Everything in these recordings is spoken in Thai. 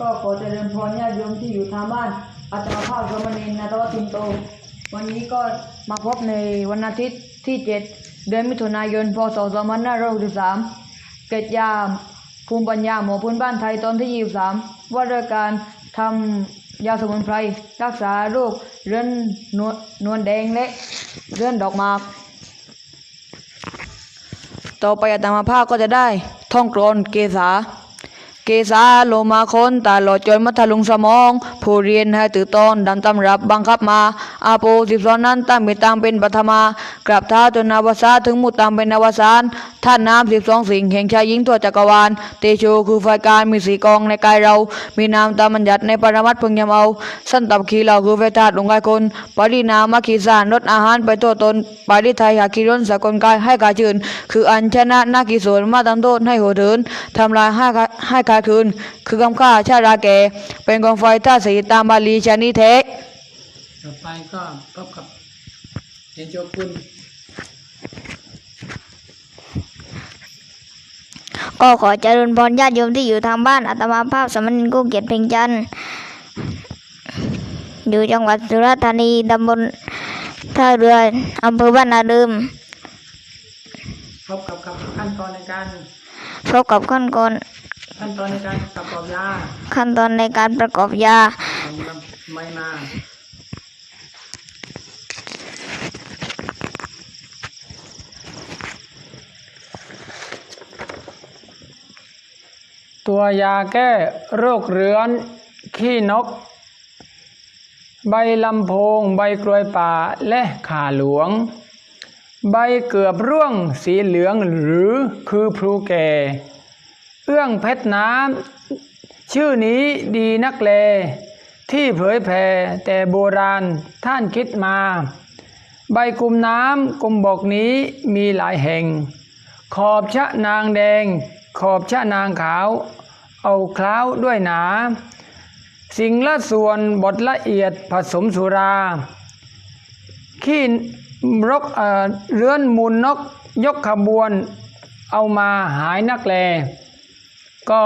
ก็ขอเจริญพรญาติโยมที่อยู่ทางบ้านอาตมาภาพสมณีนาตวตินโต วันนี้ก็มาพบในวันอาทิตย์ที่ 7 เดือนมิถุนายน พศ 2563 เกิดยามภูมิปัญญาหมอพื้นบ้านไทยตอนที่ 23 ว่าด้วยการทำยาสมุนไพร รักษาโรคเรื้อนนวลนวลแดงและเรื้อนดอกหมาก ต่อไปอาตมาภาพก็จะได้ท่องกรอนเกษา เกษาโลมาคนตาหลอดจนมัทะลุงสมอง ผู้เรียนให้ตื่นตอนดันตำรับบังคับมา อาโปสิบสอนนั้นตั้งมีตังเป็นปัทมากราบเท้าจนนาวสาถึงมุตตังเป็นนาวสานท่านน้ำสิบสองสิ่งแห่งชายหญิงทั่วจักรวาล เตโชคือไฟการมีสีกองในกายเรา มีนามตามบัญญัติในปรมัตถ์เพึงยำเอา สั้นตับขีเราคือไฟธาตุลงกายคน ปรินามาขีสารลดอาหารไปตัวตนปริไทยหากิรนสกลกายให้กายจืนคืออันชนะนากิโสนมาตั้งโทษให้โหดเถินทำลายให้ให้กายคืน คือกำข้าชาราแก่ เป็นกองไฟท่าสีตามบาลีชานิเทะต่อไปก็พบกับเฮนโจกุลก็ขอเจริญพรญาติโยมที่อยู่ทางบ้านอาตมาภาพสมณกุ้งเกียรติเพ่งจันทร์อยู่จังหวัดสุราษฎร์ธานีตำบลท่าเรืออำเภอบ้านนาเดิมพบกับขั้นตอนในการพบกับขั้นตอน ขั้นตอนในการประกอบยาขั้นตอนในการประกอบยาทำลำไม่มาตัวยาแก้โรคเรื้อนขี้นก ใบลำโพง ใบกลวยป่าและข่าหลวง ใบเกือบร่วงสีเหลืองหรือคือพลูแก่ เอื้องเพชรน้ำชื่อนี้ดีนักเล ที่เผยแผ่แต่โบราณท่านคิดมา ใบกลุ่มน้ำกลุ่มบอกนี้มีหลายแห่ง ขอบชะนางแดง ขอบชะนางขาว เอาคล้าวด้วยหนา สิ่งละส่วนบทละเอียดผสมสุรา ขี้รกเเรือนมูลนกยกขบวน เอามาหายนักแล ก็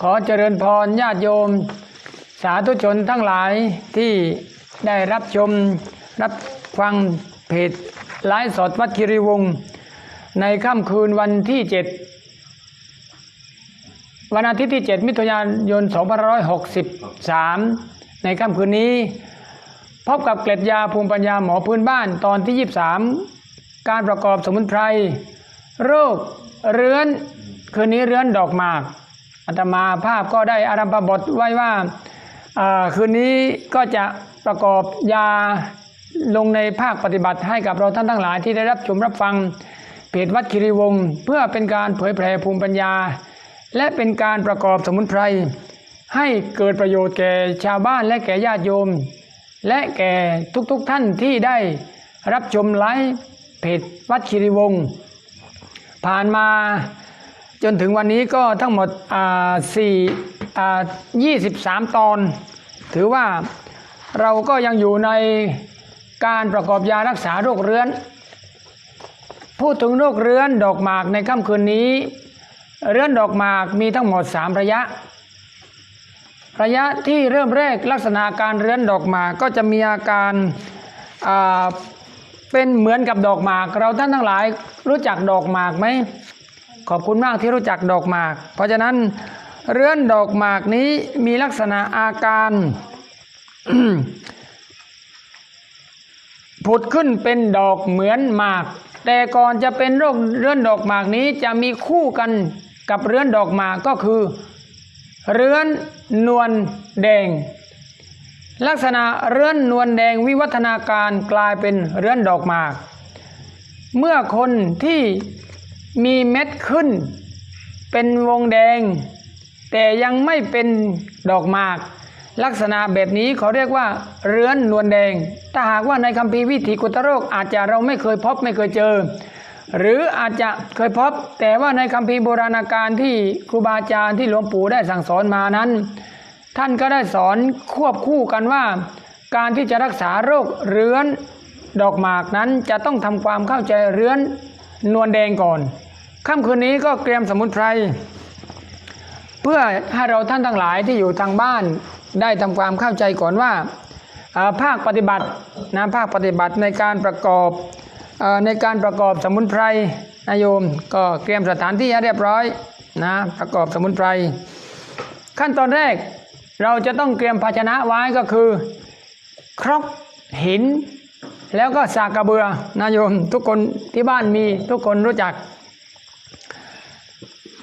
ขอเจริญพรญาติโยม สาธุชนทั้งหลายที่ได้รับชมรับฟังเพจไลฟ์สดวัดคิริวงศ์ในค่ำคืนวันที่ 7 วันอาทิตย์ที่ 7 มิถุนายน2563 ในค่ำคืนนี้ พบกับเกล็ดยาภูมิปัญญาหมอพื้นบ้านตอนที่ 23 การประกอบสมุนไพรโรคเรื้อน คืนนี้เรือนดอกหมากอาตมาภาพก็ได้อารัมภบทไว้ว่าอ่าคืนนี้ก็จะประกอบยาลงในภาคปฏิบัติให้กับเราท่านทั้งหลายที่ได้รับชมรับฟังเพจวัดคิริวงศ์เพื่อเป็นการเผยแผ่ภูมิปัญญา และเป็นการประกอบสมุนไพรให้เกิดประโยชน์แก่ชาวบ้านและแก่ญาติโยม และแก่ทุกๆทท่านที่ได้รับชมไลฟ์เพจวัดคิริวงศ์ผ่านมา จนถึงวันนี้ก็ทั้งหมดอ่าสี่อ่ายี่สิบสามตอน ถือว่าเราก็ยังอยู่ในการประกอบยารักษาโรคเรื้อน พูดถึงโรคเรื้อนดอกหมากในค่ำคืนนี้ เรื้อนดอกหมากมีทั้งหมดสามระยะ ระยะที่เริ่มแรกลักษณะการเรื้อนดอกหมากก็จะมีอาการาเป็นเหมือนกับดอกหมาก เราท่านทั้งหลายรู้จักดอกหมากไหม ขอบคุณมากที่รู้จักดอกหมาก เพราะฉะนั้นเรือนดอกหมากนี้มีลักษณะอาการผุดขึ้นเป็นดอกเหมือนหมาก แต่ก่อนจะเป็นโรคเรื้อนดอกหมากนี้จะมีคู่กันกับเรื้อนดอกหมากก็คือ เรื้อนนวลแดง ลักษณะเรื้อนนวลแดงวิวัฒนาการกลายเป็นเรื้อนดอกหมาก เมื่อคนที่ มีเม็ดขึ้น เป็นวงแดง แต่ยังไม่เป็นดอกหมาก ลักษณะแบบนี้เขาเรียกว่า เรื้อนนวลแดง ถ้าหากว่าในคัมภีร์วิถีกุตโรคอาจจะเราไม่เคยพบไม่เคยเจอ หรืออาจจะเคยพบ แต่ว่าในคัมภีร์โบราณกาลที่ครูบาอาจารย์ที่หลวงปู่ได้สั่งสอนมานั้น ท่านก็ได้สอนควบคู่กันว่า การที่จะรักษาโรคเรื้อนดอกหมากนั้นจะต้องทำความเข้าใจเรื้อนนวลแดงก่อน ค่ำคืนนี้ก็เตรียมสมุนไพรเพื่อให้เราท่านทั้งหลายที่อยู่ทางบ้านได้ทำความเข้าใจก่อนว่าภาคปฏิบัตินะภาคปฏิบัติในการประกอบอในการประกอบสมุนไพรนะโยมก็เตรียมสถานที่ให้เรียบร้อยนะประกอบสมุนไพร ขั้นตอนแรกเราจะต้องเตรียมภาชนะไว้ก็คือ ครกหิน แล้วก็สากกระเบือนะโยมทุกคนที่บ้านมีทุกคนรู้จัก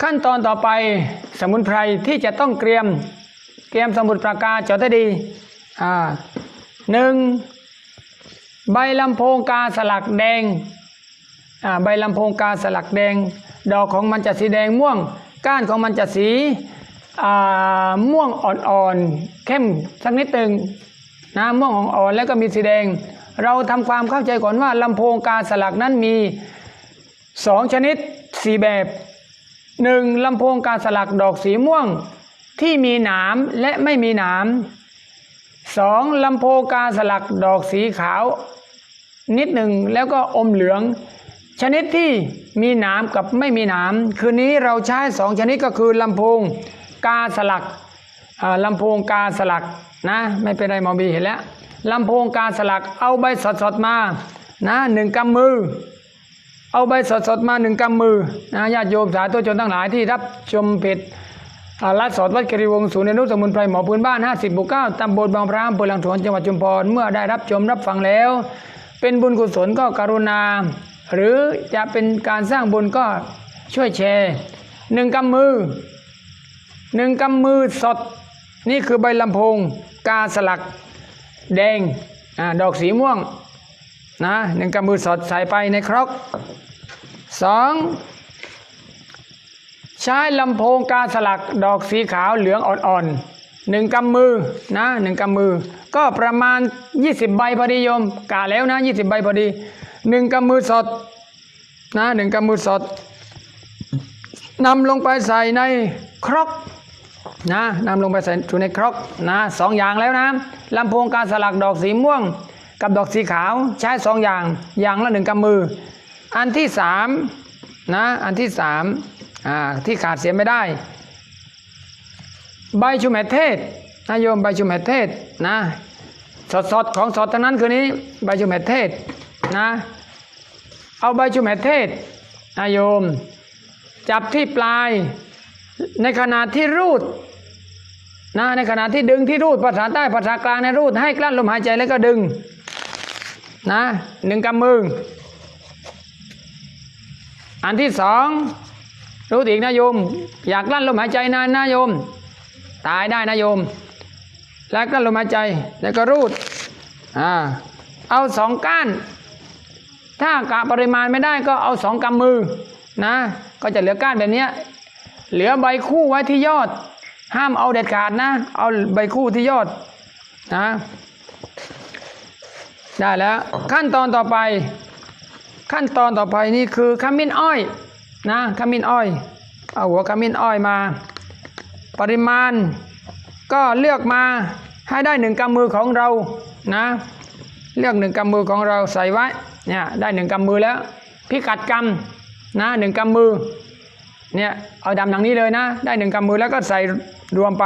ขั้นตอนต่อไปสมุนไพรที่จะต้องเตรียมเตรียมสมุนปรากาจดให้ดีอ่าหนึ่งใบลำโพงกาสลักแดงอ่าใบลำโพงกาสลักแดง ดอกของมันจะสีแดงม่วง ก้านของมันจะสีอ่าม่วงอ่อนๆเข้มสักนิดหนึ่งนะม่วงอ่อนๆแล้วก็มีสีแดง เราทำความเข้าใจก่อนว่าลำโพงกาสลักนั้นมีสองชนิดสี่แบบ หนึ่งลำโพงกาสลักดอกสีม่วงที่มีหนามและไม่มีหนามสองลำโพงกาสลักดอกสีขาว นิดหนึ่งแล้วก็อมเหลือง ชนิดที่มีหนามกับไม่มีหนามคืนนี้เราใช้สองชนิดก็คือลำโพงกาสลักลำโพงกาสลักนะไม่เป็นไรหมอบีเห็นแล้วลำโพงกาสลักเอาใบสดๆมานะหนึ่งกำมือ เอาใบสดๆมาหนึ่งกำมือนะญาติโยมสาธุชนทั้งหลายที่รับชมเพจรัดสดวัดกริวงศูนย์เรียนรู้สมุนไพรหมอพื้นบ้าน 50บุก้าตำบลบางพระอำเภอลังสวนจังหวัดชุมพรเมื่อได้รับชมรับฟังแล้ว เป็นบุญกุศลก็กรุณา หรือจะเป็นการสร้างบุญก็ช่วยแชร์หนึ่งกำมือหนึ่งกำมือสด นี่คือใบลำโพง กาสลัก แดงอดอกสีม่วงนะหนึ่งกำมือสดใส่ไปในครก สองใช้ลำโพงกาสลักดอกสีขาวเหลืองอ่อนๆหนึ่งกำมือนะหนึ่งกำมือ ก็ประมาณ 20 ใบพอดีโยมกาแล้วนะ 20 ใบพอดีหนึ่งกำมือสดนะหนึ่งกำมือสดนำลงไปใส่ในครกนะนำลงไปใส่อยู่ในครกนะสองอย่างแล้วนะลำโพงกาสลักดอกสีม่วง กับดอกสีขาวใช้สองอย่างอย่างละหนึ่งกำมือ อันที่สามนะอันที่สามที่ขาดเสียไม่ได้ ใบชุมแหเทศนะโยมใบชุมแหเทศนะสดสดของสดทั้งนั้นคือนี้ใบชุมแหเทศนะเอาใบชุมแหเทศนะโยม จับที่ปลายในขณะที่รูดนะในขณะที่ดึงที่รูดภาษาใต้ภาษากลางในรูดให้กลั้นลมหายใจแล้วก็ดึงนะหนึ่งกำมือ อันที่สองรู้อีกนะโยม อยากลั้นลมหายใจนานนะโยม ตายได้นะโยม แล้วกลั้นลมหายใจแล้วก็รูดอ่าเอาสองก้าน ถ้ากะปริมาณไม่ได้ก็เอาสองกำมือนะ ก็จะเหลือก้านแบบนี้เหลือใบคู่ไว้ที่ยอด ห้ามเอาเด็ดขาดนะ เอาใบคู่ที่ยอดนะได้แล้วขั้นตอนต่อไป ขั้นตอนต่อไปนี่คือขมิ้นอ้อยนะขมิ้นอ้อยเอาหัวขมิ้นอ้อยมา ปริมาณ ก็เลือกมาให้ได้หนึ่งกำมือของเรานะเลือกหนึ่งกำมือของเราใส่ไว้เนี่ยได้หนึ่งกำมือแล้วพิกัดกำนะหนึ่งกำมือเนี่ยเอาดำดังนี้เลยนะ ได้หนึ่งกำมือแล้วก็ใส่รวมไป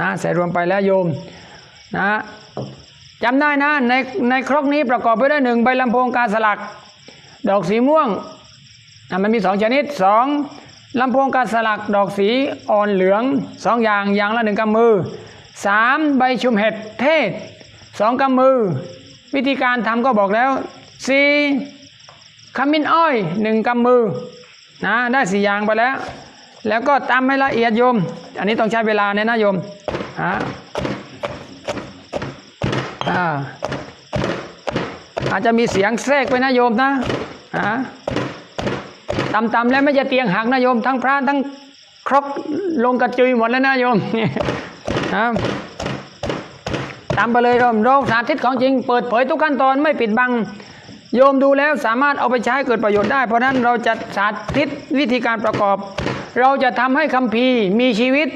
นะใส่รวมไปแล้วโยมนะจำได้นะในในครกนี้ประกอบไปด้วยหนึ่งใบลำโพงกาสลัก ดอกสีม่วงอะมันมีสองชนิดสองลำโพงกาสลักดอกสีอ่อนเหลืองสองอย่างอย่างละหนึ่งกำมือสามใบชุมเห็ดเทศสองกำมือ วิธีการทำก็บอกแล้วสี่ขมิ้นอ้อยหนึ่งกำมือนะได้สี่อย่างไปแล้ว แล้วก็ตำให้ละเอียดโยม อันนี้ต้องใช้เวลาเนี่ยนะโยมฮะอ่า อาจจะมีเสียงแทรกไปนะโยมนะอ่าต่ำๆแล้วไม่จะเตียงหักนะโยม ทั้งพระทั้งครกลงกระจุยหมดแล้วนะโยมนะตามไปเลยโยมโรคสาธิตของจริงเปิดเผยทุกขั้นตอนไม่ปิดบัง โยมดูแล้วสามารถเอาไปใช้เกิดประโยชน์ได้ เพราะนั้นเราจะสาธิตวิธีการประกอบ เราจะทำให้คัมภีร์มีชีวิต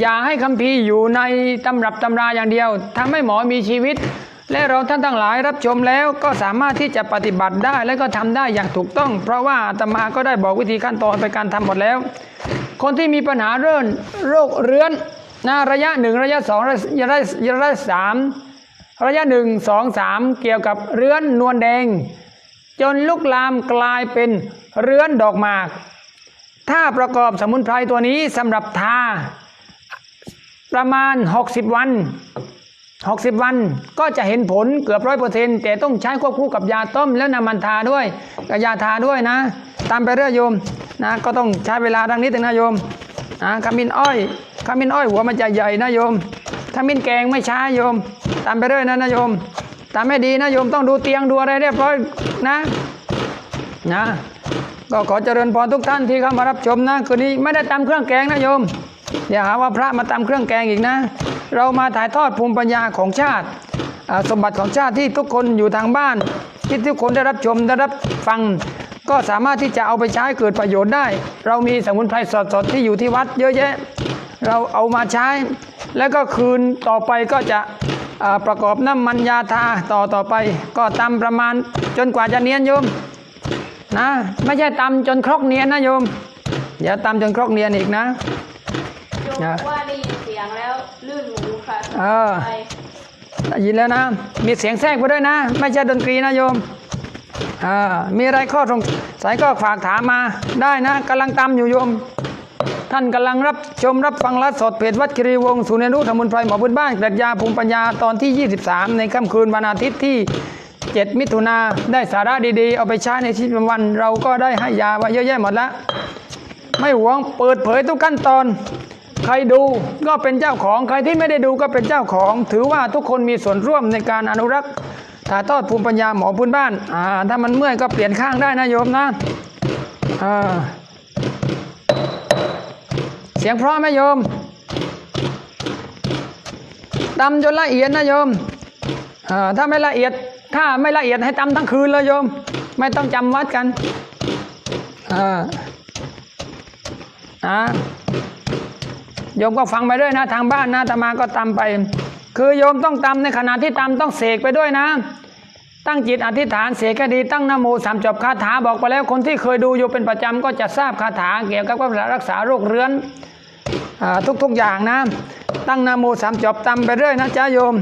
อย่าให้คัมภีร์อยู่ในตำรับตำราอย่างเดียวทำให้หมอมีชีวิต และเราท่านทั้งหลายรับชมแล้วก็สามารถที่จะปฏิบัติได้และก็ทำได้อย่างถูกต้อง เพราะว่าอาตมาก็ได้บอกวิธีขั้นตอนไปการทำหมดแล้ว คนที่มีปัญหาเรื่องโรคเรื้อนนะระยะหนึ่งระยะสองระยะระยะระยะสามระยะหนึ่งสองสามเกี่ยวกับเรื้อนนวลแดง จนลุกลามกลายเป็นเรื้อนดอกหมาก ถ้าประกอบสมุนไพรตัวนี้สำหรับทาประมาณ 60 วัน 60 วันก็จะเห็นผลเกือบร้อยเปอร์เซ็นต์แต่ต้องใช้ควบคู่กับยาต้มแล้วนำมันทาด้วยกับยาทาด้วยนะ ตามไปเรื่อยโยมนะก็ต้องใช้เวลาดังนี้ถึงนะโยมนะขมิ้นอ้อยขมิ้นอ้อยหัวมันจะใหญ่นะโยมขมิ้นแกงไม่ช้าโยม ตามไปเรื่อยนะนะโยม ตามไม่ดีนะโยมต้องดูเตียงดูอะไรเรียบร้อยนะนะก็ขอเจริญพรทุกท่านที่เข้ามารับชมนะคืนนี้ไม่ได้ตำเครื่องแกงนะโยมอย่าหาว่าพระมาตำเครื่องแกงอีกนะ เรามาถ่ายทอดภูมิปัญญาของชาติ สมบัติของชาติที่ทุกคนอยู่ทางบ้าน ที่ทุกคนได้รับชมได้รับฟัง ก็สามารถที่จะเอาไปใช้เกิดประโยชน์ได้ เรามีสมุนไพรสดๆที่อยู่ที่วัดเยอะแยะ เราเอามาใช้ แล้วก็คืนต่อไปก็จะประกอบน้ำมันยาทาต่อต่อไป ก็ตำประมาณจนกว่าจะเนียนโยมนะไม่ใช่ตำจนครกเนียนนะโยมอย่าตำจนครกเนียนอีกนะโยมว่าได้ยินเสียงแล้ว เออไปได้ยินแล้วนะ มีเสียงแทรกไปด้วยนะ ไม่ใช่ดนตรีนะโยมอ่ามีอะไรข้อสงสัยก็ฝากถามมาได้นะกำลังตำอยู่โยม ท่านกำลังรับชมรับฟังไลฟ์สดเพจวัดคิรีวงศ์ศูนย์เรียนรู้สมุนไพรหมอพื้นบ้านปรัชญาภูมิปัญญาตอนที่ 23 ในค่ำคืนวันอาทิตย์ที่ 7 มิถุนาได้สาระดีๆ เอาไปใช้ในชีวิตประจำวัน เราก็ได้ให้ยาไว้เยอะแยะหมดแล้ว ไม่หวงเปิดเผยทุกขั้นตอน ใครดูก็เป็นเจ้าของ ใครที่ไม่ได้ดูก็เป็นเจ้าของ ถือว่าทุกคนมีส่วนร่วมในการอนุรักษ์ถ่ายทอดภูมิปัญญาหมอพื้นบ้านอ่าถ้ามันเมื่อยก็เปลี่ยนข้างได้นะโยมนะอ่าเสียงเพราะไหมโยมตำจนละเอียดนะโยมอ่าถ้าไม่ละเอียดถ้าไม่ละเอียดให้ตำทั้งคืนเลยโยม ไม่ต้องจำวัดกันอ่านะ โยมก็ฟังไปด้วยนะทางบ้านนะตมาก็ตำไป คือโยมต้องตำในขณะที่ตำต้องเสกไปด้วยนะ ตั้งจิตอธิษฐานเสกก็ดีตั้งนโมสามจบคาถาบอกไปแล้วคนที่เคยดูอยู่เป็นประจำก็จะทราบคาถาเกี่ยวกับการรักษาโรคเรื้อนอทุกๆอย่างนะ ตั้งนโมสามจบตำไปเรื่อยนะจ้าโยม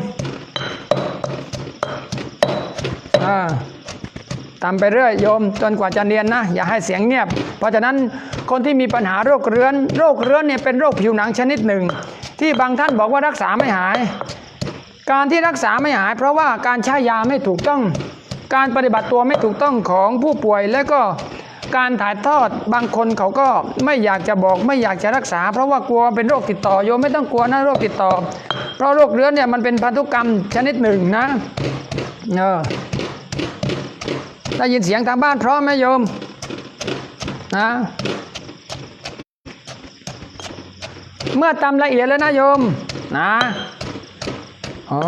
ตามไปเรื่อยโยมจนกว่าจะเนียนนะ อย่าให้เสียงเงียบ เพราะฉะนั้น คนที่มีปัญหาโรคเรื้อนโรคเรื้อนเนี่ยเป็นโรคผิวหนังชนิดหนึ่ง ที่บางท่านบอกว่ารักษาไม่หาย การที่รักษาไม่หาย เพราะว่าการใช้ยาไม่ถูกต้อง การปฏิบัติตัวไม่ถูกต้องของผู้ป่วยและก็การถ่ายทอดบางคนเขาก็ไม่อยากจะบอกไม่อยากจะรักษา เพราะว่ากลัวเป็นโรคติดต่อโยมไม่ต้องกลัวนะโรคติดต่อ เพราะโรคเรื้อนเนี่ยมันเป็นพันธุกรรมชนิดหนึ่งนะเออได้ยินเสียงทางบ้านพร้อมไหมโยมนะ เมื่อตำละเอียดแล้วนะโยม นะโอ้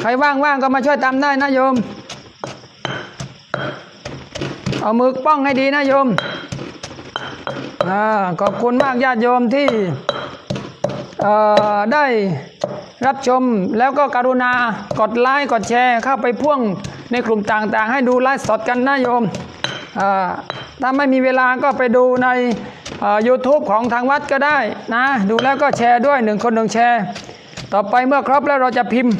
ใครว่างๆก็มาช่วยตำได้นะโยม เอามือป้องให้ดีนะโยมอ่าขอบคุณมากญาติโยมที่เอ่อได้รับชมแล้วก็กรุณากดไลค์กดแชร์เข้าไปพ่วงในกลุ่มต่างๆ ให้ดูไลฟ์สดกันนะโยม ถ้าไม่มีเวลาก็ไปดูในยูทูบของทางวัดก็ได้นะ ดูแล้วก็แชร์ด้วยหนึ่งคนหนึ่งแชร์ ต่อไปเมื่อครบแล้วเราจะพิมพ์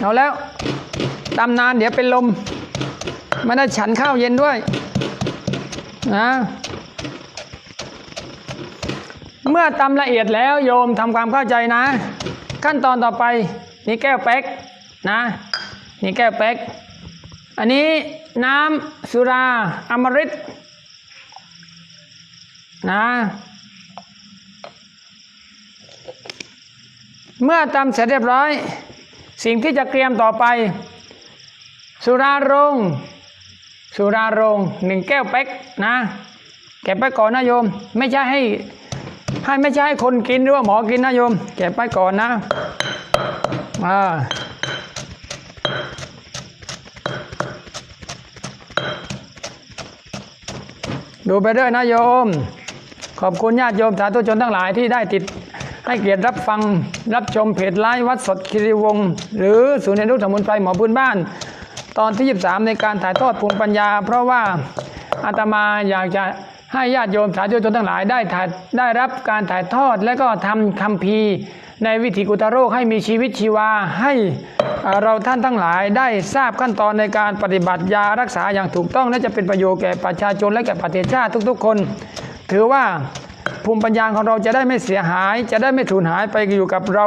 เอาแล้วตำนานเดี๋ยวเป็นลมไม่ได้ฉันข้าวเย็นด้วยนะเมื่อตำละเอียดแล้วโยมทำความเข้าใจนะ ขั้นตอนต่อไปนี่แก้วเป๊กนะนี่แก้วเป๊ก อันนี้ น้ำสุราอมฤตนะเมื่อตำเสร็จเรียบร้อย สิ่งที่จะเตรียมต่อไป สุรารง สุรารงหนึ่งแก้วเป๊กนะเก็บไปก่อนนะโยม ไม่ใช่ให้ให้ไม่ใช่ให้คนกินหรือว่าหมอกินนะโยมเก็บไปก่อนนะอ่า ดูไปด้วยนะโยม ขอบคุณญาติโยมสาธุชนทั้งหลายที่ได้ติดให้เกียรติรับฟังรับชมเพจไลฟ์วัดสดคิริวงศ์หรือศูนย์เรียนรู้สมุนไพรหมอพื้นบ้าน ตอนที่ 23 ในการถ่ายทอดภูมิปัญญา เพราะว่าอาตมาอยากจะให้ญาติโยมสาธุชนทั้งหลายได้ถ่ายได้รับการถ่ายทอดและก็ทำคำพีร์ ในวิถีกุตโรคให้มีชีวิตชีวาให้เราท่านทั้งหลายได้ทราบขั้นตอนในการปฏิบัติยารักษาอย่างถูกต้อง และจะเป็นประโยชน์แก่ประชาชนและแก่ประเทศชาติทุกๆ คน ถือว่าภูมิปัญญาของเราจะได้ไม่เสียหาย จะได้ไม่สูญหายไปอยู่กับเรา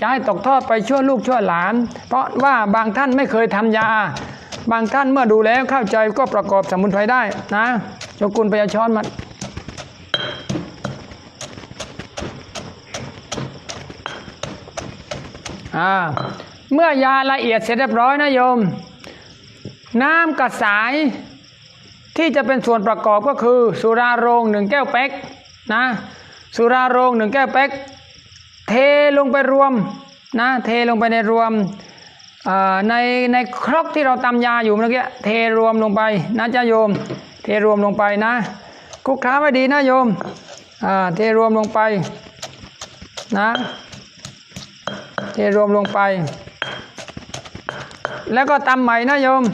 จะให้ตกทอดไปชั่วลูกชั่วหลาน เพราะว่าบางท่านไม่เคยทำยา บางท่านเมื่อดูแล้วเข้าใจก็ประกอบสมุนไพรได้นะโชกุลพยาช้อนมา อ่าเมื่อยาละเอียดเสร็จเรียบร้อยนะโยม น้ำกระสายที่จะเป็นส่วนประกอบก็คือ สุราโรงหนึ่งแก้วเป๊กนะสุราโรงหนึ่งแก้วเป๊กเทลงไปรวมนะเทลงไปในรวมในในครกที่เราตำยาอยู่เมื่อกี้เทรวมลงไปนะจ้าโยม เทรวมลงไปนะคุกคล้าไว้ดีนะโยมเทรวมลงไปนะ เทรวมลงไป แล้วก็ตำใหม่นะโยม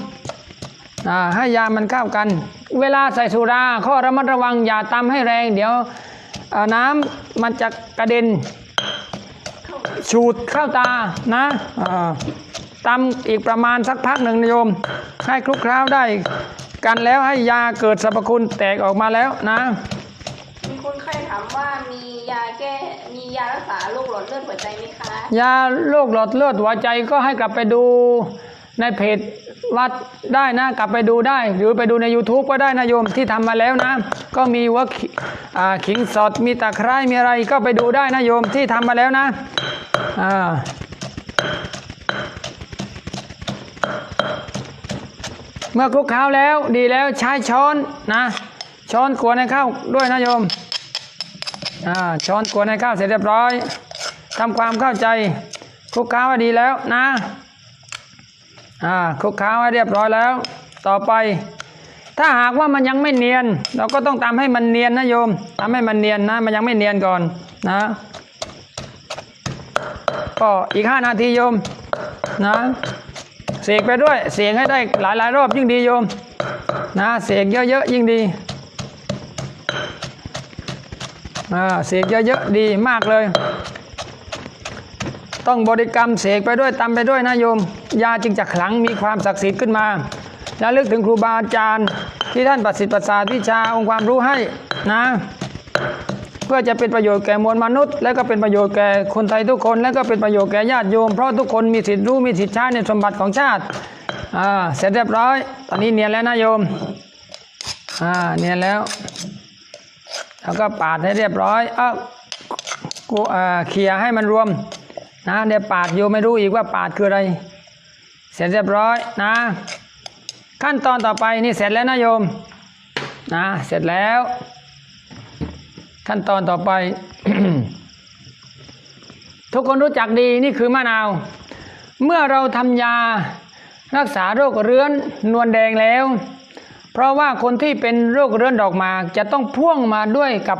ให้ยามันเข้ากัน เวลาใส่สุราข้อระมัดระวังอย่าตำให้แรง เดี๋ยวน้ำมันจะกระเด็นฉูดเข้าตานะตำอีกประมาณสักพักหนึ่งนะโยม ให้คลุกเคล้าได้กันแล้วให้ยาเกิดสรรพคุณแตกออกมาแล้วนะ มีคนไข้ถามว่ามียาแก้ ยารักษาโรคหลอดเลือดหัวใจไหมคะ ยาโรคหลอดเลือดหัวใจก็ให้กลับไปดูในเพจวัดได้นะ กลับไปดูได้ หรือไปดูใน YouTube ก็ได้นะโยมที่ทำมาแล้วนะ ก็มีว่าขิงสดมีตะไคร้มีอะไรก็ไปดูได้นะโยมที่ทำมาแล้วนะอ่าเมื่อคลุกเคล้าวแล้วดีแล้วใช้ช้อนนะ ช้อนกวนให้เข้าวด้วยนะโยม ช้อนกวนให้ข้าวเสร็จเรียบร้อยทำความเข้าใจคลุกเคล้าให้ดีแล้วนะอ่าคลุกเคล้าให้เรียบร้อยแล้ว ต่อไป ถ้าหากว่ามันยังไม่เนียน เราก็ต้องทำให้มันเนียนนะโยมทำให้มันเนียนนะ มันยังไม่เนียนก่อนนะก็อีกห้านาทีโยมนะเสกไปด้วยเสกให้ได้หลายๆรอบยิ่งดีโยมนะเสกเยอะๆยิ่งดี เสกเยอะๆดีมากเลย ต้องบริกรรมเสกไปด้วยตามไปด้วยนะโยม ยาจึงจะขลังมีความศักดิ์สิทธิ์ขึ้นมา แล้วลึกถึงครูบาอาจารย์ ที่ท่านประสิทธิ์ประสาทวิชาองค์ความรู้ให้นะ เพื่อจะเป็นประโยชน์แก่มวลมนุษย์ และก็เป็นประโยชน์แก่คนไทยทุกคน และก็เป็นประโยชน์แก่ญาติโยมเพราะทุกคนมีสิทธิ์รู้มีสิทธิ์ใช้ในสมบัติของชาติอ่าเสร็จเรียบร้อย ตอนนี้เนียนแล้วนะโยมอ่าเนียนแล้ว แล้วก็ปาดให้เรียบร้อยเอ้ากูเอ่อเขี่ยให้มันรวมนะเดี๋ยวปาดโยมไม่รู้อีกว่าปาดคืออะไร เสร็จเรียบร้อยนะ ขั้นตอนต่อไปนี่เสร็จแล้วนะโยมนะเสร็จแล้ว ขั้นตอนต่อไป ทุกคนรู้จักดีนี่คือมะนาว เมื่อเราทำยารักษาโรคเรื้อนนวลแดงแล้ว เพราะว่าคนที่เป็นโรคเรื้อนดอกหมากจะต้องพ่วงมาด้วยกับ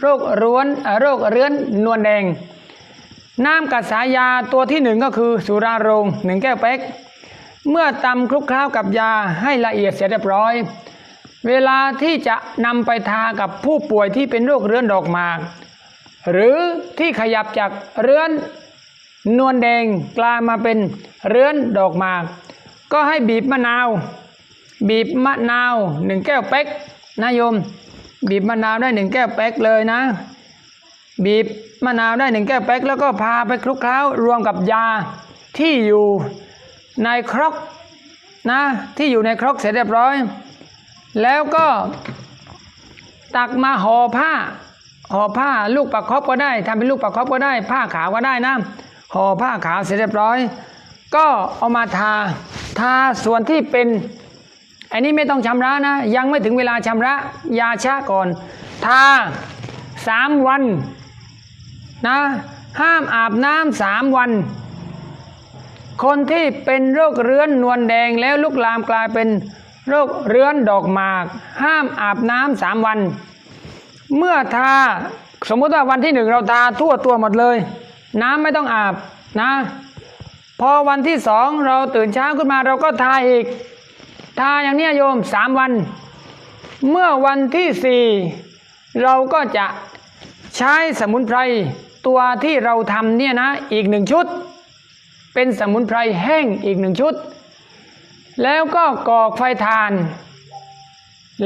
โรคร้วนโรคเรื้อนนวลแดง น้ำกับสายยาตัวที่หนึ่งก็คือสุราโรงหนึ่งแก้วเป๊ก เมื่อตำคลุกเคล้ากับยาให้ละเอียดเสร็จเรียบร้อย เวลาที่จะนำไปทากับผู้ป่วยที่เป็นโรคเรื้อนดอกหมาก หรือที่ขยับจากเรื้อนนวลแดงกลายมาเป็นเรื้อนดอกหมาก ก็ให้บีบมะนาว บีบมะนาวหนึ่งแก้วเป๊กนะโยม บีบมะนาวได้หนึ่งแก้วเป๊กเลยนะ บีบมะนาวได้หนึ่งแก้วเป๊กแล้วก็พาไปคลุกเคล้ารวมกับยาที่อยู่ในครกนะที่อยู่ในครกเสร็จเรียบร้อย แล้วก็ตักมาห่อผ้าห่อผ้าลูกประคบก็ได้ทำเป็นลูกประคบก็ได้ ผ้าขาวก็ได้นะห่อผ้าขาวเสร็จเรียบร้อย ก็เอามาทาทาส่วนที่เป็น อันนี้ไม่ต้องชำระนะ ยังไม่ถึงเวลาชำระยาชะก่อน ทาสามวันนะห้ามอาบน้ำสามวัน คนที่เป็นโรคเรื้อนนวลแดงแล้วลุกลามกลายเป็นโรคเรื้อนดอกหมาก ห้ามอาบน้ำสามวัน เมื่อทาสมมติว่าวันที่หนึ่งเราทาทั่วตัวหมดเลย น้ำไม่ต้องอาบนะ พอวันที่สองเราตื่นเช้าขึ้นมาเราก็ทาอีก ทาอย่างนี้โยมสามวัน เมื่อวันที่สี่เราก็จะใช้สมุนไพรตัวที่เราทำเนี่ยนะอีกหนึ่งชุด เป็นสมุนไพรแห้งอีกหนึ่งชุด แล้วก็กอกไฟทาน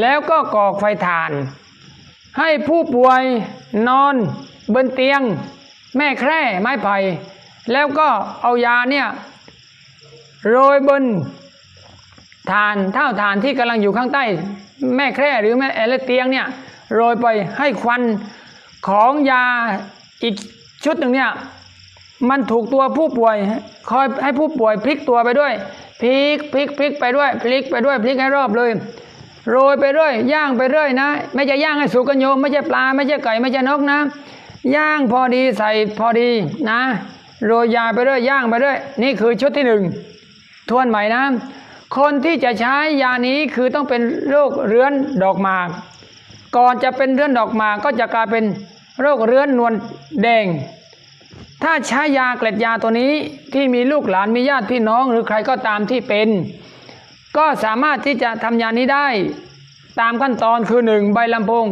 แล้วก็กอกไฟทาน ให้ผู้ป่วยนอนบนเตียง แม่แคร่ไม้ไผ่แล้วก็เอายาเนี่ยโรยบน ฐานเท่าฐานที่กำลังอยู่ข้างใต้ แม่แคร่หรือแม่แอลเตียงเนี่ยโรยไปให้ควันของยาอีกชุดหนึ่งเนี่ยมันถูกตัวผู้ป่วยคอยให้ผู้ป่วยพลิกตัวไปด้วยพลิกพลิกพลิกไปด้วยพลิกไปด้วยพลิกให้รอบเลยโรยไปเรื่อยย่างไปเรื่อยนะไม่ใช่ย่างให้สุกกันโยมไม่ใช่ปลาไม่ใช่ไก่ไม่ใช่นกนะ ย่างพอดีใส่พอดีนะ โรยยาไปเรื่อยย่างไปเรื่อยนี่คือชุดที่หนึ่งทวนใหม่นะ คนที่จะใช้ยานี้คือต้องเป็นโรคเรื้อนดอกหมาก ก่อนจะเป็นเรื้อนดอกหมากก็จะกลายเป็นโรคเรื้อนนวลแดง ถ้าใช้ยาเกล็ดยาตัวนี้ที่มีลูกหลานมีญาติพี่น้องหรือใครก็ตามที่เป็น ก็สามารถที่จะทำยานี้ได้ ตามขั้นตอนคือหนึ่งใบลำโพง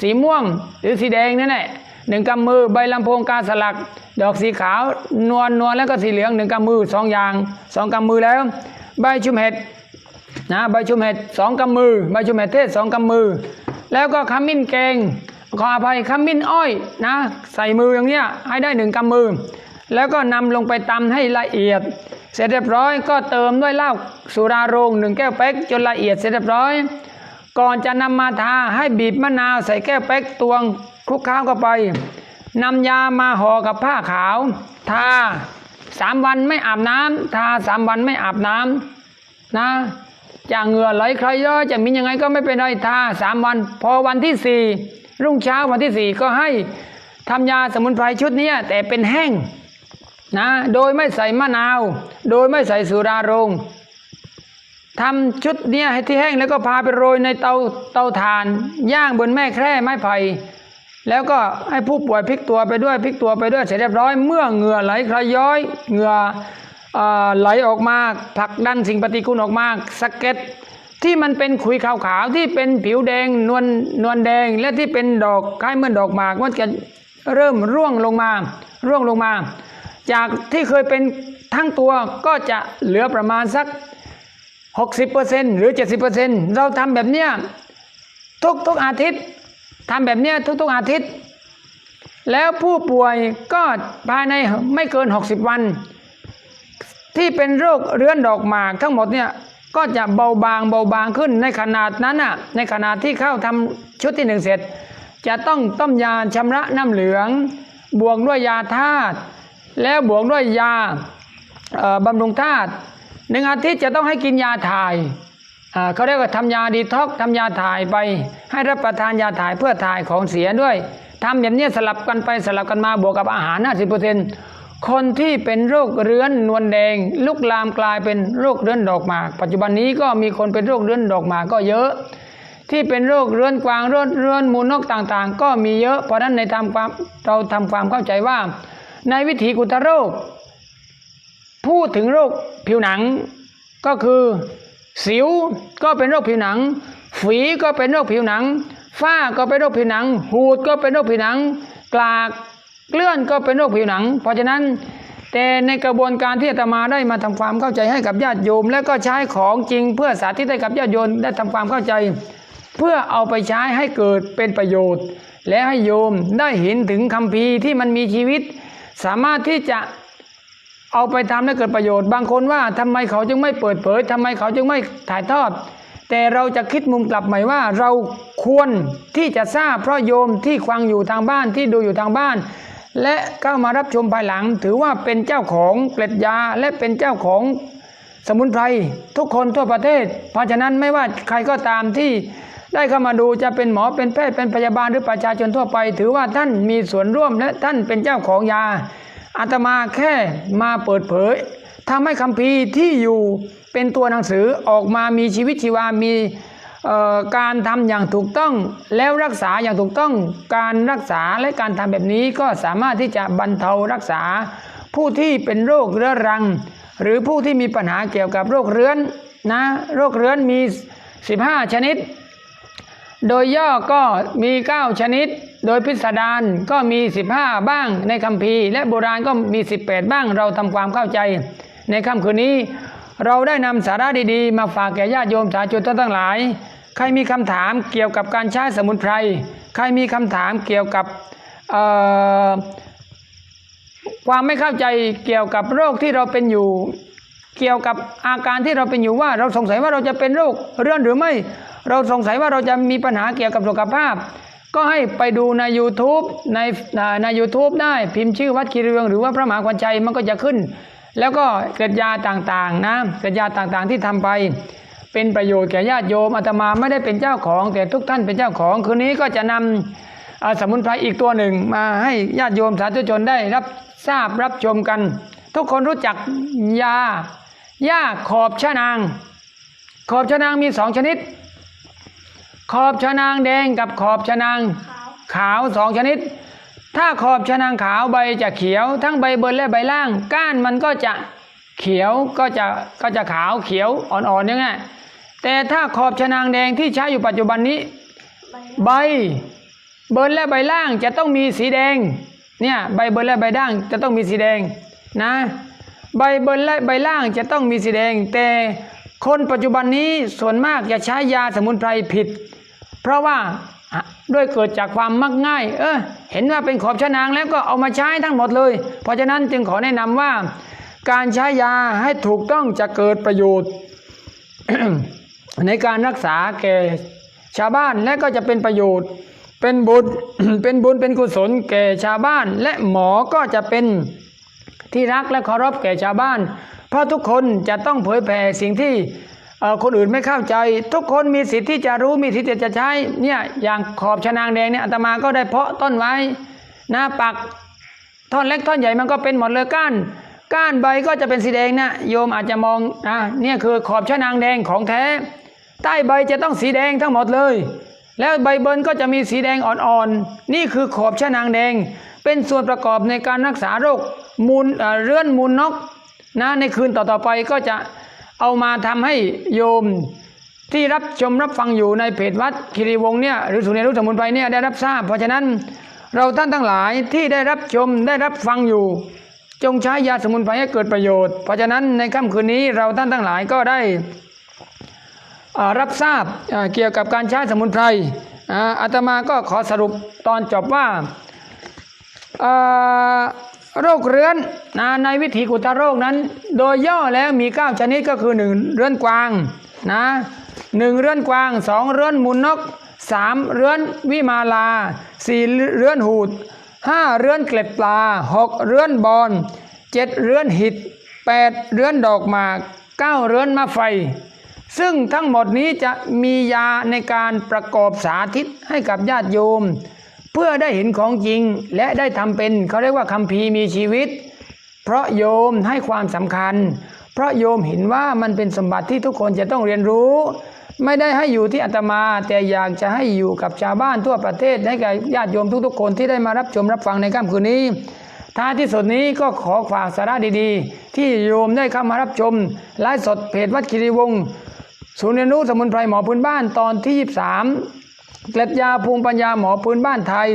สีม่วงหรือสีแดงนั่นแหละหนึ่งกำมือใบลำโพงกาสลัก ดอกสีขาวนวลนวลแล้วก็สีเหลืองหนึ่งกำมือสองอย่างสองกำมือแล้ว ใบชุมเห็ดนะใบชุมเห็ดสองกำมือใบชุมเห็ดเทศสองกำมือ แล้วก็ขมิ้นแกงขออภัยขมิ้นอ้อยนะ ใส่มืออย่างเนี้ยให้ได้หนึ่งกำมือ แล้วก็นำลงไปตำให้ละเอียด เสร็จเรียบร้อยก็เติมด้วยเหล้าสุราโรงหนึ่งแก้วเป๊กจนละเอียดเสร็จเรียบร้อย ก่อนจะนำมาทาให้บีบมะนาวใส่แก้วเป๊กตวงคลุกเคล้าเข้าไปนำยามาห่อกับผ้าขาว ทา สามวันไม่อาบน้ำทาสามวันไม่อาบน้ำนะจะเหงื่อไหลใครย่อยจะมียังไงก็ไม่เป็นไรทาสามวัน พอวันที่สี่รุ่งเช้าวันที่สี่ก็ให้ทำยาสมุนไพรชุดเนี้ยแต่เป็นแห้งนะโดยไม่ใส่มะนาว โดยไม่ใส่สุราโรงทำชุดเนี้ยให้ที่แห้งแล้วก็พาไปโรยในเตาเตาถ่าน ย่างบนแม่แคร่ไม้ไผ่ แล้วก็ให้ผู้ป่วยพลิกตัวไปด้วยพลิกตัวไปด้วยเสร็จเรียบร้อย เมื่อเหงื่อไหลคลายย้อยเหงื่ออไหลออกมาผลักดันสิ่งปฏิกูลออกมาสเก็ดที่มันเป็นขุยขาวๆที่เป็นผิวแดงนวลนวลแดง และที่เป็นดอกคล้ายเหมือนดอกหมากมันจะเริ่มร่วงลงมาร่วงลงมา จากที่เคยเป็นทั้งตัวก็จะเหลือประมาณสัก 60%หรือ 70%เราทำแบบเนี้ยทุกทุกอาทิตย์ ทำแบบนี้ทุกทุกอาทิตย์ แล้วผู้ป่วยก็ภายในไม่เกิน 60 วัน ที่เป็นโรคเรื้อนดอกหมากทั้งหมดเนี่ยก็จะเบาบางเบาบางขึ้นในขนาดนั้นน่ะในขนาดที่เข้าทำชุดที่หนึ่งเสร็จ จะต้องต้มยาชำระน้ำเหลือง บวกด้วยยาธาตุแล้วบวกด้วยยาบำรุงธาตุหนึ่งอาทิตย์จะต้องให้กินยาถ่าย เขาเรียกว่าทำยาดีท็อกทำยาถ่ายไป ให้รับประทานยาถ่ายเพื่อถ่ายของเสียด้วยทำแบบนี้สลับกันไปสลับกันมาบวกกับอาหาร 50%คนที่เป็นโรคเรื้อนนวลแดง ลุกลามกลายเป็นโรคเรื้อนดอกหมาก ปัจจุบันนี้ก็มีคนเป็นโรคเรื้อนดอกหมากก็เยอะ ที่เป็นโรคเรื้อนกวางเรื้อนเรื้อนมูลนกต่างๆ ก็มีเยอะ เพราะนั้นในทำความเราทำความเข้าใจว่า ในวิถีกุตโรค พูดถึงโรคผิวหนังก็คือ สิวก็เป็นโรคผิวหนัง ฝีก็เป็นโรคผิวหนัง ฝ้าก็เป็นโรคผิวหนัง หูดก็เป็นโรคผิวหนัง กลากเกลื่อนก็เป็นโรคผิวหนัง เพราะฉะนั้น แต่ในกระบวนการที่อาตมาได้มาทำความเข้าใจให้กับญาติโยม และก็ใช้ของจริงเพื่อสาธิตให้กับญาติโยมได้ทำความเข้าใจ เพื่อเอาไปใช้ให้เกิดเป็นประโยชน์ และให้โยมได้เห็นถึงคำพีร์ที่มันมีชีวิต สามารถที่จะ เอาไปทำให้เกิดประโยชน์ บางคนว่าทำไมเขาจึงไม่เปิดเผยทำไมเขาจึงไม่ถ่ายทอด แต่เราจะคิดมุมกลับใหม่ว่า เราควรที่จะทราบเพราะโยมที่ฟังอยู่ทางบ้านที่ดูอยู่ทางบ้าน และเข้ามารับชมภายหลัง ถือว่าเป็นเจ้าของเกล็ดยาและเป็นเจ้าของสมุนไพรทุกคนทั่วประเทศ เพราะฉะนั้นไม่ว่าใครก็ตามที่ได้เข้ามาดูจะเป็นหมอเป็นแพทย์เป็นพยาบาลหรือประชาชนทั่วไป ถือว่าท่านมีส่วนร่วมและท่านเป็นเจ้าของยา อาตมาแค่มาเปิดเผยทำให้คัมภีร์ที่อยู่เป็นตัวหนังสือออกมามีชีวิตชีวามีการทำอย่างถูกต้องแล้วรักษาอย่างถูกต้องการรักษาและการทำแบบนี้ก็สามารถที่จะบรรเทารักษา ผู้ที่เป็นโรคเรื้อรัง หรือผู้ที่มีปัญหาเกี่ยวกับโรคเรื้อนนะโรคเรื้อนมี 15 ชนิด โดยย่อก็มี 9 ชนิด โดยพิสดารก็มี 15 บ้างในคัมภีร์ และโบราณก็มี 18 บ้างเราทำความเข้าใจ ในค่ำคืนนี้ เราได้นำสาระดีๆ มาฝากแก่ญาติโยมสาธุชนทั้งหลาย ใครมีคำถามเกี่ยวกับการใช้สมุนไพร ใครมีคำถามเกี่ยวกับความไม่เข้าใจเกี่ยวกับโรคที่เราเป็นอยู่ เกี่ยวกับอาการที่เราเป็นอยู่ว่าเราสงสัยว่าเราจะเป็นโรคเรื้อนหรือไม่ เราสงสัยว่าเราจะมีปัญหาเกี่ยวกับสุขภาพ ก็ให้ไปดูใน YouTube ในใน u t u b e ได้พิมพ์ชื่อวัดคีรีเวงหรือว่าพระมหาควันชัยมันก็จะขึ้น แล้วก็เกล็ดยาต่างๆนะเกล็ดยาต่างๆที่ทำไปเป็นประโยชน์แก่ญาติโยมอาตมาไม่ได้เป็นเจ้าของ แต่ทุกท่านเป็นเจ้าของ คืนนี้ก็จะนำอ่าสมุนไพรอีกตัวหนึ่งมาให้ญาติโยมสาธุชนได้รับทราบรับชมกัน ทุกคนรู้จักยา หญ้าขอบชะนาง ขอบชะนางมีสองชนิด ขอบชะนางแดงกับขอบชะนางขาวสองชนิด ถ้าขอบชะนางขาวใบจะเขียว ทั้งใบบนและใบล่าง ก้านมันก็จะเขียวก็จะก็จะขาวเขียวอ่อนๆอย่างเงี้ยแต่ถ้าขอบชะนางแดงที่ใช้อยู่ปัจจุบันนี้ ใบเบิร์นและใบล่างจะต้องมีสีแดง เนี่ยใบเบิร์นและใบด่างจะต้องมีสีแดงนะ ใบบนและใบล่างจะต้องมีสีแดง แต่คนปัจจุบันนี้ส่วนมากจะใช้ยาสมุนไพรผิด เพราะว่าด้วยเกิดจากความมักง่าย เออเห็นว่าเป็นขอบชะนางแล้วก็เอามาใช้ทั้งหมดเลย เพราะฉะนั้นจึงขอแนะนำว่า การใช้ยาให้ถูกต้องจะเกิดประโยชน์ ในการรักษาแก่ชาวบ้านและก็จะเป็นประโยชน์ เป็นบุญเป็นบุญเป็นกุศลแก่ชาวบ้าน และหมอก็จะเป็น ที่รักและเคารพแก่ชาวบ้าน เพราะทุกคนจะต้องเผยแผ่สิ่งที่คนอื่นไม่เข้าใจ ทุกคนมีสิทธิ์ที่จะรู้มีสิทธิ์จะใช้เนี่ยอย่างขอบชะนางแดงเนี่ยอาตมาก็ได้เพาะต้นไว้นะปักท่อนเล็กท่อนใหญ่มันก็เป็นหมดเลยก้านก้านใบก็จะเป็นสีแดงนะโยมอาจจะมองอะเนี่ยคือขอบชะนางแดงของแท้ ใต้ใบจะต้องสีแดงทั้งหมดเลย แล้วใบเบิร์นก็จะมีสีแดงอ่อนๆนี่คือขอบชะนางแดง เป็นส่วนประกอบในการรักษาโรคมูลเรื้อนมูลนกนะในคืนต่อๆไปก็จะเอามาทำให้โยมที่รับชมรับฟังอยู่ในเพจวัดคีรีวงศ์เนี่ยหรือศูนย์เรียนรู้สมุนไพรเนี่ยได้รับทราบ เพราะฉะนั้นเราท่านทั้งหลายที่ได้รับชมได้รับฟังอยู่ จงใช้ยาสมุนไพรให้เกิดประโยชน์ เพราะฉะนั้นในค่ำคืนนี้เราท่านทั้งหลายก็ได้รับทราบเกี่ยวกับการใช้สมุนไพรอาตมาก็ขอสรุปตอนจบว่า โรคเรื้อนนะในวิถีกุตโรคนั้น โดยย่อแล้วมี 9 ชนิดก็คือ 1 เรื้อนกวางนะหนึ่งเรื้อนกวางสองเรื้อนมูลนกสามเรื้อนวิมาลาสี่เรื้อนหูดห้าเรื้อนเกล็ดปลาหกเรื้อนบอนเจ็ดเรื้อนหิดแปดเรื้อนดอกหมากเก้าเรื้อนมะไฟ ซึ่งทั้งหมดนี้จะมียาในการประกอบสาธิตให้กับญาติโยม เพื่อได้เห็นของจริงและได้ทำเป็นเขาเรียกว่าคัมภีมีชีวิต เพราะโยมให้ความสำคัญ เพราะโยมเห็นว่ามันเป็นสมบัติที่ทุกคนจะต้องเรียนรู้ ไม่ได้ให้อยู่ที่อาตมา แต่อยากจะให้อยู่กับชาวบ้านทั่วประเทศให้กับญาติโยมทุกๆ คนที่ได้มารับชมรับฟังในค่ำคืนนี้ท้ายที่สุดนี้ก็ขอฝากสาระดีๆ ที่โยมได้เข้ามารับชมไลฟ์สดเพจวัดคีรีวงศ์ศูนย์เรียนรู้สมุนไพรหมอพื้นบ้านตอนที่ 23 เกล็ดยาภูมิปัญญาหมอพื้นบ้านไทย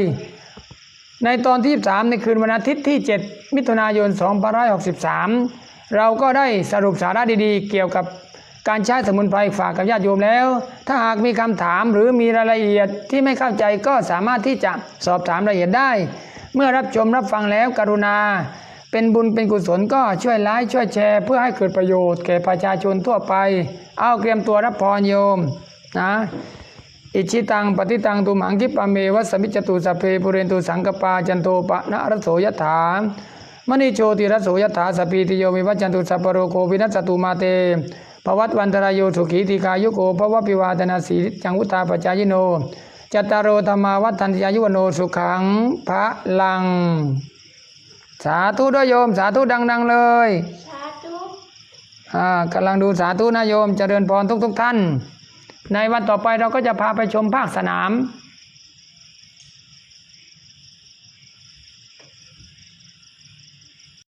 ในตอนที่3ในคืนวันอาทิตย์ที่ 7 มิถุนายน 2563 เราก็ได้สรุปสาระดีๆ เกี่ยวกับการใช้สมุนไพรฝากกับญาติโยมแล้ว ถ้าหากมีคำถามหรือมีรายละเอียดที่ไม่เข้าใจก็สามารถที่จะสอบถามรายละเอียดได้ เมื่อรับชมรับฟังแล้วกรุณา เป็นบุญเป็นกุศลก็ช่วยไลค์ช่วยแชร์ เพื่อให้เกิดประโยชน์แก่ประชาชนทั่วไป เอาเตรียมตัวรับพรโยมนะ อิชิตังปฏิตังตุมังคิปะเมวัสสมิจจตุสพเพปุเรนตุสังกปาจันโทปะนะรสโสยถามณีโชติรสโสยถาสพพีติโยวิวัจจันตุสัพพโรโควินัสสตุมาเตภวัตวันตรายโยสุขีติกายุโกภวะปิวาตนาสีจังวุตาปจายโนจัตตารโรธรรมาวัฏทันติยายุวโนสุขังพระลัง สาธุด้วยโยมสาธุดัง ๆ เลยสาธุอ่ากำลังดูสาธุนะโยมเจริญพรทุก ๆ ท่าน ในวันต่อไปเราก็จะพาไปชมภาคสนาม